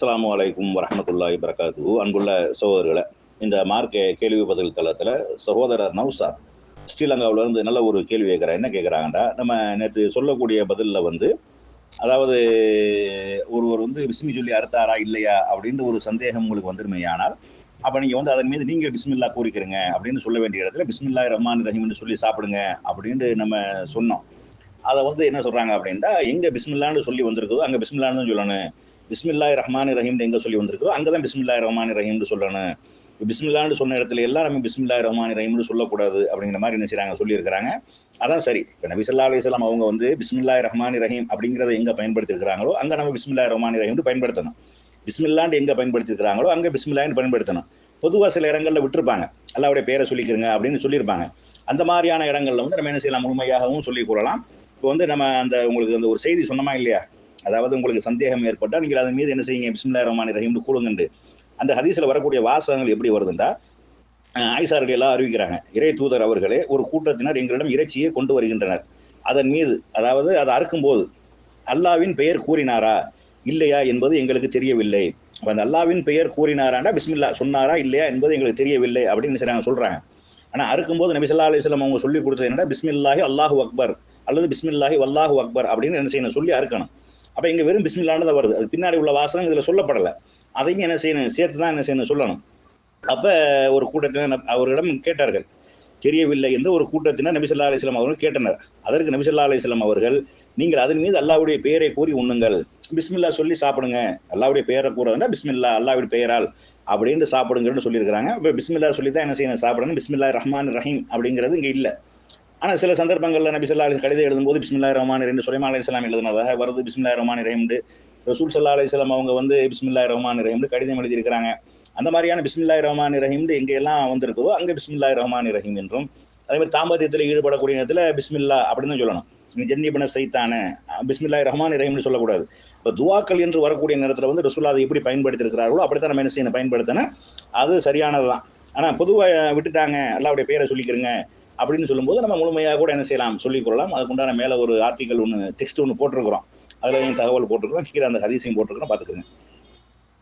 அஸ்லாம் வலைக்கும் வரஹமத்துல்லாஹி வரகாத்து அன்புள்ள சகோதரர்களை இந்த மார்க்க கேள்வி பதில் தளத்தில் சகோதரர் நௌசாத் ஸ்ரீலங்காவிலேருந்து நல்ல ஒரு கேள்வி கேட்குறா என்ன கேட்குறாங்கடா? நம்ம நேற்று சொல்லக்கூடிய பதிலில் வந்து அதாவது ஒருவர் வந்து பிஸ்மி சொல்லி அறுத்தாரா இல்லையா அப்படின்ற ஒரு சந்தேகம் உங்களுக்கு வந்துருமே ஆனால் அப்போ நீங்கள் வந்து அதன் மீது நீங்கள் பிஸ்மில்லா கூறிக்கிறீங்க அப்படின்னு சொல்ல வேண்டிய இடத்துல பிஸ்மில்லா ரஹ்மான் ரஹீம்னு சொல்லி சாப்பிடுங்க அப்படின்ட்டு நம்ம சொன்னோம். அதை வந்து என்ன சொல்கிறாங்க அப்படின்ட்டா எங்கே பிஸ்மில்லான்னு சொல்லி வந்திருக்குதோ அங்கே பிஸ்மில்லான்னு சொல்லணும். பிஸ்மில்லாய் ரஹ்மான் ரஹீம்னு எங்கே சொல்லி வந்திருக்கோ அங்கதான் பிஸ்மில்லாய் ரஹ்மான் ரஹீம்னு சொல்லணும் பிஸ்மில்லான்னு சொன்ன இடத்துல எல்லாம் நம்ம பிஸ்மில்லாய் ரஹ்மான் ரஹீம்னு சொல்லக்கூடாது அப்படிங்கிற மாதிரி என்ன செய்கிறாங்க சொல்லியிருக்கிறாங்க. அதான் சரி. இப்போ நபி சொல்லா அலிஸ்லாம் அவங்க வந்து பிஸ்மில்லாய் ரஹ்மான் ரஹீம் அப்படிங்கிறத எங்கே பயன்படுத்திருக்கிறாங்களோ அங்கே நம்ம பிஸ்மில்லாய் ரஹ்மான் ரஹீம்னு பயன்படுத்தணும். பிஸ்மில்லாண்டு எங்கே பயன்படுத்திருக்கிறாங்களோ அங்கே பிஸ்மில்லான்னு பயன்படுத்தணும். பொதுவாக சில இடங்களில் விட்டுருப்பாங்க. அல்லாவுடைய பேரை சொல்லிக்கிறங்க அப்படின்னு சொல்லியிருப்பாங்க. அந்த மாதிரியான இடங்களில் வந்து நம்ம என்ன செய்யலாம்? முழுமையாகவும் சொல்லிக் கொள்ளலாம் இப்போ வந்து நம்ம அந்த உங்களுக்கு அந்த ஒரு செய்தி சொன்னமா இல்லையா? அதாவது உங்களுக்கு சந்தேகம் ஏற்பட்டால் நீங்கள் அதன் மீது என்ன செய்யுங்க? பிஸ்மில்லா ரஹ்மான் ரஹீம்னு கூடுங்கண்டு அந்த ஹதீஸில் வரக்கூடிய வாசகங்கள் எப்படி வருதுண்டா? ஆயிசார்கள் எல்லாம் அறிவிக்கிறாங்க. இறை தூதர் அவர்களே ஒரு கூட்டத்தினர் எங்களிடம் இறைச்சியை கொண்டு வருகின்றனர். அதன் மீது அதாவது அதை அறுக்கும் போது அல்லாவின் பெயர் கூறினாரா? இல்லையா என்பது எங்களுக்கு தெரியவில்லை. அந்த அல்லாவின் பெயர் கூறினாராண்டா? பிஸ்மில்லா சொன்னாரா? இல்லையா என்பது எங்களுக்கு தெரியவில்லை அப்படின்னு செய்றாங்க சொல்றாங்க. ஆனால் அறுக்கும்போது நபிசல்லா அலிஸ்லாம் அவங்க சொல்லி கொடுத்தது என்னடா? பிஸ்மில்லாஹி அல்லாஹு அக்பர் அல்லது பிஸ்மில்லாஹி வல்லாஹு அக்பர் அப்படின்னு என்ன செய்யணும்? சொல்லி அறுக்கணும். அப்ப இங்க வெறும் பிஸ்மில்லான்னு வருது. அது பின்னாடி உள்ள வாசகம் இதுல சொல்லப்படல. அதையும் என்ன செய்யணும்? சேர்த்து தான் என்ன செய்யணும் சொல்லணும். அப்ப ஒரு கூட்டத்தினர் அவரிடம் கேட்டார்கள். தெரியவில்லை என்று ஒரு கூட்டத்தினர் நபிசல்லா அலிஸ்லாம் அவர்கள் கேட்டனர். அதற்கு நபிசல்லா அலிஸ்லாம் அவர்கள் நீங்கள் அதன் மீது அல்லாவுடைய பெயரை கூறி உண்ணுங்கள். பிஸ்மில்லா சொல்லி சாப்பிடுங்க. அல்லாவுடைய பெயரை கூறதுன்னா பிஸ்மில்லா அல்லாவுடைய பெயரால் அப்படின்னு சாப்பிடுங்கன்னு சொல்லியிருக்கிறாங்க. இப்போ பிஸ்மில்லா சொல்லி தான் என்ன செய்யணும்? சாப்பிடணும். பிஸ்மில்லா ரஹ்மான் ரஹீம் அப்படிங்கிறது இங்கே இல்லை. ஆனா சில சந்தர்ப்பங்கள்ல நபி சொல்லா அலைஹி கடிதம் எழுதும்போது பிஸ்மில்லா ரஹ்மான் ரஹீம் சுலைமான் அலைஹிஸ்ஸலாம் எழுதுனதாக வருது. பிஸ்மில்லா ரஹ்மான் ரஹீம் ரசூல் சல்லா அலைஹி வஸல்லம் அவங்க வந்து பிஸ்மில்லா ரஹ்மான் ரஹீம் கடிதம் எழுதியிருக்கிறாங்க. அந்த மாதிரியான பிஸ்மில்லாஹ் ரஹ்மான் ரஹீம் எங்க எல்லாம் வந்திருக்குதோ அங்க பிஸ்மில்லா ரஹ்மான் ரஹீம் என்றும் அதே மாதிரி தாம்பத்தியத்தில் ஈடுபடக்கூடிய நேரத்தில் பிஸ்மில்லா அப்படின்னு தான் சொல்லணும். நீ ஜன்னிபன சைத்தான பிஸ்மில்லா ரஹ்மான் ரஹீம்னு சொல்லக்கூடாது. இப்போ துவாக்கள் என்று வரக்கூடிய நேரத்தில் வந்து ரசூல்லா அதை எப்படி பயன்படுத்திருக்கிறார்களோ அப்படித்தான் நம்ம என்ன செய்யணும்? பயன்படுத்தினா அது சரியானதுதான். ஆனால் பொதுவாக விட்டுட்டாங்க அல்லாவுடைய பேரை சொல்லிக்கிறங்க அப்படின்னு சொல்லும்போது நம்ம முழுமையாக கூட என்ன செய்யலாம் சொல்லிக் கொள்ளலாம். அதுக்குண்டான மேலே ஒரு ஆர்டிக்கல் ஒன்று டெக்ஸ்ட் ஒன்று போட்டிருக்கிறோம். அதில் தகவல் போட்டிருக்கிறோம். கீழே அந்த ஹதீஸையும் போட்டிருக்கிறோம். பார்த்துக்கிறேன்